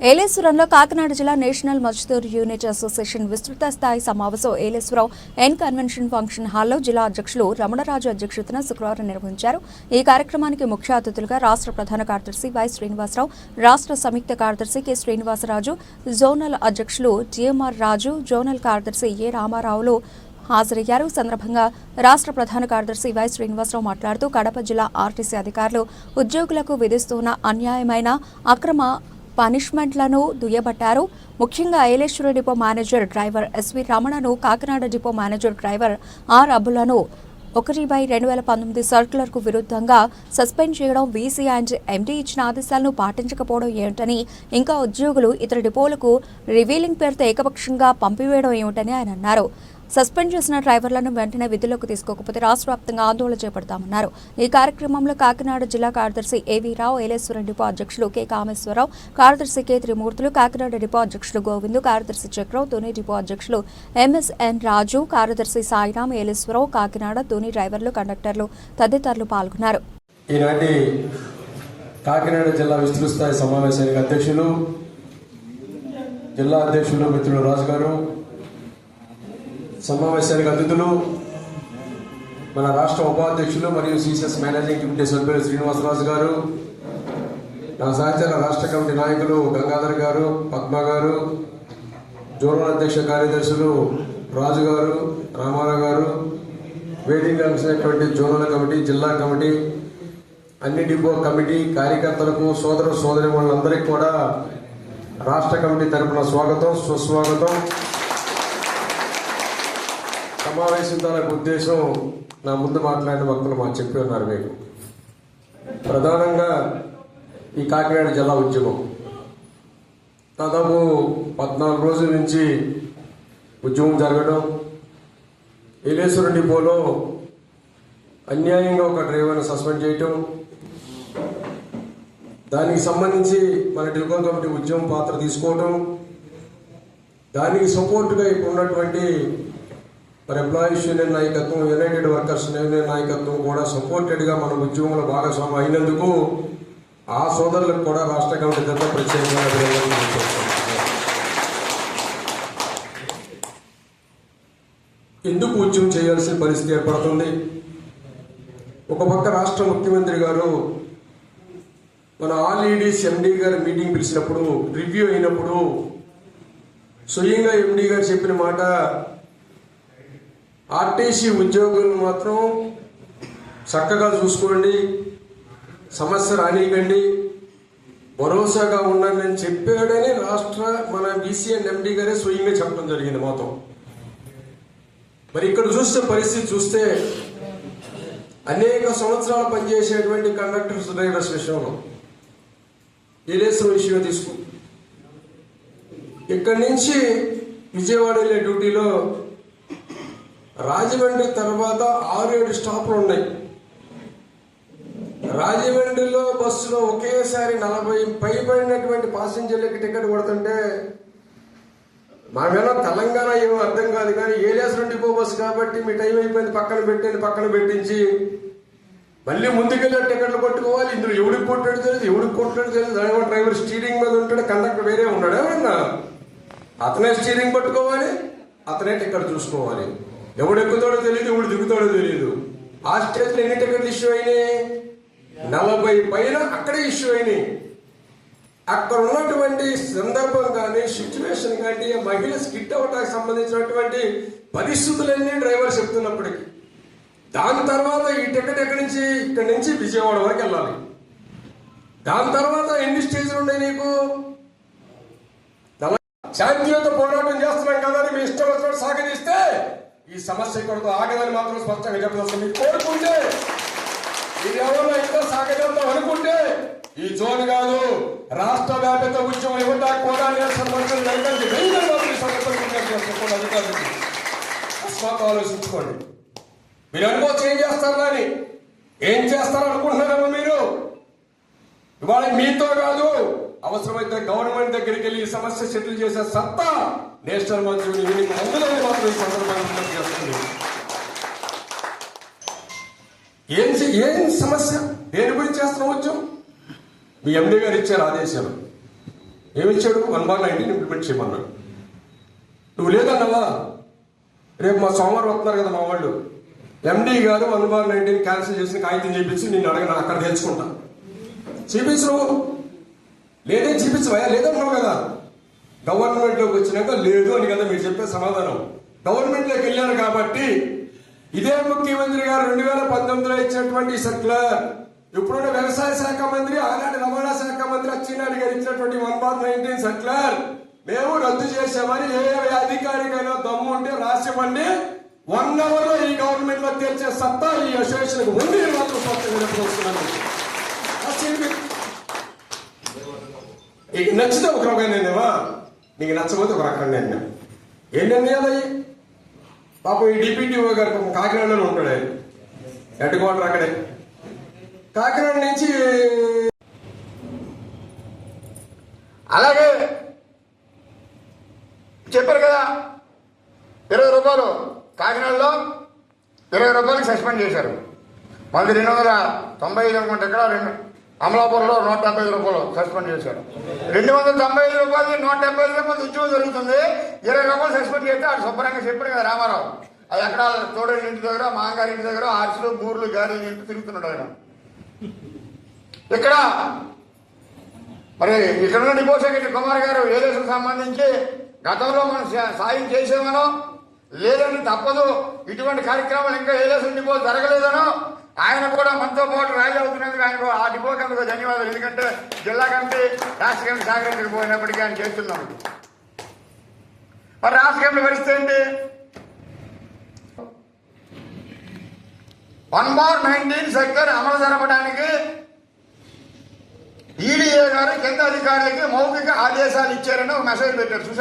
ఏలేశ్వరంలో కాకినాడ జిల్లా national Mazdoor unit association విస్తృత స్థాయి సమావేశం ఏలేశ్వరం ఎన్ కన్వెన్షన్ ఫంక్షన్ హాల్లో జిల్లా అధ్యక్షులు రమణరాజు అధ్యక్షతన శుక్రవారం నిర్వహించారు. ఈ కార్యక్రమానికి ముఖ్య అతిథులుగా రాష్ట్ర ప్రధాన కార్యదర్శి వై శ్రీనివాసరావు రాష్ట్ర సంయుక్త కార్యదర్శి కె శ్రీనివాసరాజు జోనల్ అధ్యక్షులు జిఎంఆర్ రాజు జోనల్ కార్యదర్శి ఏ రామారావులు హాజరయ్యారు. సందర్భంగా రాష్ట్ర ప్రధాన కార్యదర్శి వై శ్రీనివాసరావు మాట్లాడుతూ కడప జిల్లా ఆర్టీసీ అధికారులు ఉద్యోగులకు విధిస్తున్న అన్యాయమైన అక్రమ పనిష్మెంట్లను దుయ్యబట్టారు. ముఖ్యంగా ఐలేశ్వర depot manager driver SV రమణను Kakinada depot manager driver R అబ్బులను ఒకటి బై రెండు వేల పంతొమ్మిది సర్కులర్కు విరుద్ధంగా సస్పెండ్ చేయడం వీసీ అండ్ ఎండీ ఇచ్చిన ఆదేశాలను పాటించకపోవడం ఏమిటని ఇంకా ఉద్యోగులు ఇతర డిపోలకు రివీలింగ్ పేరుతో ఏకపక్షంగా పంపివేయడం ఏమిటని ఆయన అన్నారు. సస్పెండ్ చేసిన డ్రైవర్లను వెంటనే విధుల్లోకి తీసుకోకపోతే రాష్ట్ర వ్యాప్తంగా ఆందోళన చేపడతామన్నారు. ఈ కార్యక్రమంలో కాకినాడ జిల్లా కార్యదర్శి ఏవీ రావు ఏలేశ్వరం డిపో అధ్యక్షులు కె కామేశ్వరరావు కార్యదర్శి కె త్రిమూర్తులు కాకినాడ డిపో అధ్యక్షులు గోవిందు కార్యదర్శి చక్రవ్ తుని డిపో అధ్యక్షులు ఎంఎస్ఎన్ రాజు కార్యదర్శి సాయిరాం ఏలేశ్వరరావు కాకినాడ తుని డ్రైవర్లు కండక్టర్లు తదితరులు పాల్గొన్నారు. ఈనాటి కాకినాడ జిల్లా విస్తృత స్థాయి సమావేశానికి అధ్యక్షులు జిల్లా అధ్యక్షులు మిత్రులు రాజు గారు సమావేశానికి అతిథులు మన రాష్ట్ర ఉపాధ్యక్షులు మరియు సీసీఎస్ మేనేజింగ్ కమిటీ సభ్యులు శ్రీనివాసరాజు గారు నా సహచర రాష్ట్ర కమిటీ నాయకులు గంగాధర్ గారు పద్మ గారు జోనల్ అధ్యక్ష కార్యదర్శులు రాజు గారు రామారావు గారు వేదిక కలిసినటువంటి జోనల్ కమిటీ జిల్లా కమిటీ అన్ని డిపో కమిటీ కార్యకర్తలకు సోదర సోదరి వాళ్ళందరికీ కూడా రాష్ట్ర కమిటీ తరపున స్వాగతం సుస్వాగతం సమావేశం తాలూకు ఉద్దేశం నా ముందు మాట్లాడిన వక్తలు మాకు చెప్పి ఉన్నారు మీకు. ప్రధానంగా ఈ కాకినాడ జిల్లా ఉద్యమం. దాదాపు పద్నాలుగు రోజుల నుంచి ఉద్యమం జరగడం ఏలేశ్వర డిపోలో అన్యాయంగా ఒక డ్రైవర్ని సస్పెండ్ చేయటం దానికి సంబంధించి మన టెలికాం కమిటీ ఉద్యమం పాత్ర తీసుకోవడం దానికి సపోర్టుగా ఇప్పుడు ఉన్నటువంటి మరి ఎంప్లాయీస్ యూనియన్ నాయకత్వం యునైటెడ్ వర్కర్స్ యూనియన్ నాయకత్వం కూడా సపోర్టెడ్గా మన ఉద్యమంలో భాగస్వామ్యం అయినందుకు ఆ సోదరులకు కూడా రాష్ట్ర కమిటీ తరఫున ప్రత్యేకంగా ఎందుకు ఉద్యమం చేయాల్సిన పరిస్థితి ఏర్పడుతుంది? ఒక పక్క రాష్ట్ర ముఖ్యమంత్రి గారు మన ఆల్ ఈడీస్ ఎండీ గారు మీటింగ్ పిలిచినప్పుడు రివ్యూ అయినప్పుడు స్వయంగా ఎండీ గారు చెప్పిన మాట ఆర్టీసీ ఉద్యోగులను మాత్రం చక్కగా చూసుకోండి సమస్య రానియకండి భరోసాగా ఉండండి అని చెప్పాడని రాష్ట్ర మన బీసీఎన్ ఎండి గారే స్వయంగా చెప్పడం జరిగింది మొత్తం మరి ఇక్కడ చూస్తే పరిస్థితి చూస్తే అనేక సంవత్సరాలు పనిచేసేటువంటి కండక్టర్స్ డ్రైవర్స్ విషయంలో. ఏలేశ్వరం విషయం తీసుకు. ఇక్కడి నుంచి విజయవాడ వెళ్ళే డ్యూటీలో రాజమండ్రి తర్వాత ఆరు ఏడు స్టాపులు ఉన్నాయి. రాజమండ్రిలో బస్సులో ఒకేసారి నలభై పైబడినటువంటి పాసింజర్లకి టికెట్ కొడుతుంటే మామేమో తెలంగాణ ఏమో అర్థం కాదు కానీ ఏలియాస్ డిపో బస్సు కాబట్టి మీ టైం అయిపోయింది పక్కన పెట్టండి పక్కన పెట్టించి. మళ్ళీ ముందుకెళ్ళి టికెట్లు కొట్టుకోవాలి. ఇందులో ఎవడికి కొట్టాడు తెలియదు ఎవడికి కొట్టాడు తెలియదు. డ్రైవర్ డ్రైవర్ స్టీరింగ్ మీద ఉంటాడు కండక్టర్ వేరే ఉన్నాడు ఎవరన్నా? అతనే స్టీరింగ్ పట్టుకోవాలి అతనే టికెట్ చూసుకోవాలి. ఎవడు ఎక్కుతాడో తెలియదు ఎవడు దిగుతాడో తెలియదు ఆ స్టేజ్లో ఎన్ని టికెట్లు ఇష్యూ అయినాయి. నలభై పైన అక్కడే ఇష్యూ అయినాయి. అక్కడ ఉన్నటువంటి సందర్భం కానీ సిచ్యువేషన్ కానీ మహిళ స్కిట్ అవటానికి సంబంధించినటువంటి పరిస్థితులన్నీ డ్రైవర్ చెప్తున్నప్పటికీ దాని తర్వాత ఈ టికెట్ ఎక్కడి నుంచి? ఇక్కడి నుంచి విజయవాడ వరకు వెళ్ళాలి. దాని తర్వాత ఎన్ని స్టేజ్లు ఉన్నాయి నీకు? శాంతియుత పోరాటం చేస్తున్నాం కదా అని మీ ఇష్టం వచ్చినట్టు సాగదీస్తే ఈ సమస్య ఇక్కడితో ఆగదని మాత్రం స్పష్టంగా చెప్పదలుచుకున్నాను మీరు కోరుకుంటే మీరు ఎవరన్నా ఇంకా సాగజేద్దాం అనుకుంటే ఈ జోన్ కాదు రాష్ట్ర వ్యాప్త ఉద్యమం ఇవ్వడానికి కూడా అధికారులకి అస్మాత్ ఆలోచించుకోండి. మీరు అనుకోవచ్చు ఏం చేస్తారు అని ఏం చేస్తారు అనుకుంటున్నారమ్మా మీరు? ఇవాళ మీతో కాదు అవసరమైతే గవర్నమెంట్ దగ్గరికి వెళ్ళి ఈ సమస్య సెటిల్ చేసే సత్తా నేషనల్ మంత్రి వీరికి అందులోనే మాత్రం ఈ సందర్భంగా చేస్తుంది. ఏం చే- ఏం సమస్య? దేని గురించి చేస్తున్నాం ఉద్యమం మీ ఎండి గారు ఇచ్చారు ఆదేశాలు. ఏమిచ్చాడు? వన్ బార్ నైన్టీన్ ఇంప్లిమెంట్ చేయమన్నాడు. నువ్వు లేదన్నవా? రేపు మా సోమవారం వస్తున్నారు కదా మా వాళ్ళు. ఎండీ గారు వన్ బార్ నైన్టీన్ క్యాన్సిల్ చేసిన కాగితం చేపించి నేను అడగను అక్కడ తెలుసుకుంటా చూపించు లేదే చూపించవా? లేదంటావు కదా. గవర్నమెంట్లోకి వచ్చినాక లేదు అని కదా మీరు చెప్పే సమాధానం. గవర్నమెంట్లోకి వెళ్ళారు కాబట్టి ఇదే ముఖ్యమంత్రి గారు రెండు వేల పంతొమ్మిదిలో ఇచ్చినటువంటి సర్క్యులర్ ఇప్పుడున్న వ్యవసాయ శాఖ మంత్రి ఆనాటి రవాణా శాఖ మంత్రి అచ్చెన్నాయుడు గారు ఇచ్చినటువంటి వన్ బార్ నైన్టీన్ సర్క్యులర్ మేము రద్దు చేశామని ఏ అధికారికైనా దమ్ము ఉంటే రాసివ్వండి వన్ అవర్లో ఈ గవర్నమెంట్లో తెచ్చే సత్తా ఈ అసోసియేషన్ ఉంది మాత్రం స్పష్టంగా నీకు నచ్చితే ఒక రకమైన నిర్ణయమా నీకు నచ్చకపోతే ఒక రకమైన నిర్ణయం ఏం నిర్ణయాలు అయ్యి పాపం ఈ డిప్యూటీఓ గారు కాకినాడలో ఉంటాడు. ఆయన హెడ్ క్వార్టర్ అక్కడే. కాకినాడ నుంచి అలాగే చెప్పారు కదా ఇరవై రూపాయలు కాకినాడలో ఇరవై రూపాయలకి సస్పెండ్ చేశారు. మళ్ళీ రెండు వందల తొంభై ఐదు అనుకుంటే ఇక్కడ రెండు అమలాపురంలో నూట డెబ్బై ఐదు రూపాయలు సస్పెండ్ చేశారు రెండు వందల తొంభై ఐదు రూపాయలు నూట డెబ్బై ఐదు రూపాయలు ఉద్యోగం జరుగుతుంది. ఇరవై రూపాయలు సస్పెండ్ చేస్తే అది శుభ్రంగా చెప్పాడు కదా రామారావు. అది ఎక్కడ తోడేళ్ళ ఇంటి దగ్గర మాంగారి ఇంటి దగ్గర ఆర్సులు బూర్లు గాలి ఇంటి తిరుగుతున్నాడు ఆయన. ఇక్కడ మరి ఇక్కడ ఉన్న డిపోసెక్రటరీ కుమార్ గారు ఏదేశం సంబంధించి గతంలో మనం సాయం చేసేమనో లేదని తప్పదు. ఇటువంటి కార్యక్రమాలు ఇంకా ఏదేశం డిపో జరగలేదనో ఆయన కూడా మనతో పాటు ర్యాలీ అవుతున్నందుకు ఆయన ఆ డిపో అందుకు ధన్యవాదాలు. ఎందుకంటే జిల్లా కమిటీ రాష్ట్ర కమిటీ సహకరించకపోయినప్పటికీ ఆయన చేస్తున్నాడు మరి రాష్ట్ర కమిటీ పరిస్థితి ఏంటి? వన్ బార్ నైన్టీన్ సెక్టర్ అమలు జరపడానికి ఈడీఏ గారు కింద అధికారులకి మౌఖిక ఆదేశాలు ఇచ్చారని ఒక మెసేజ్ పెట్టారు. చూసారు?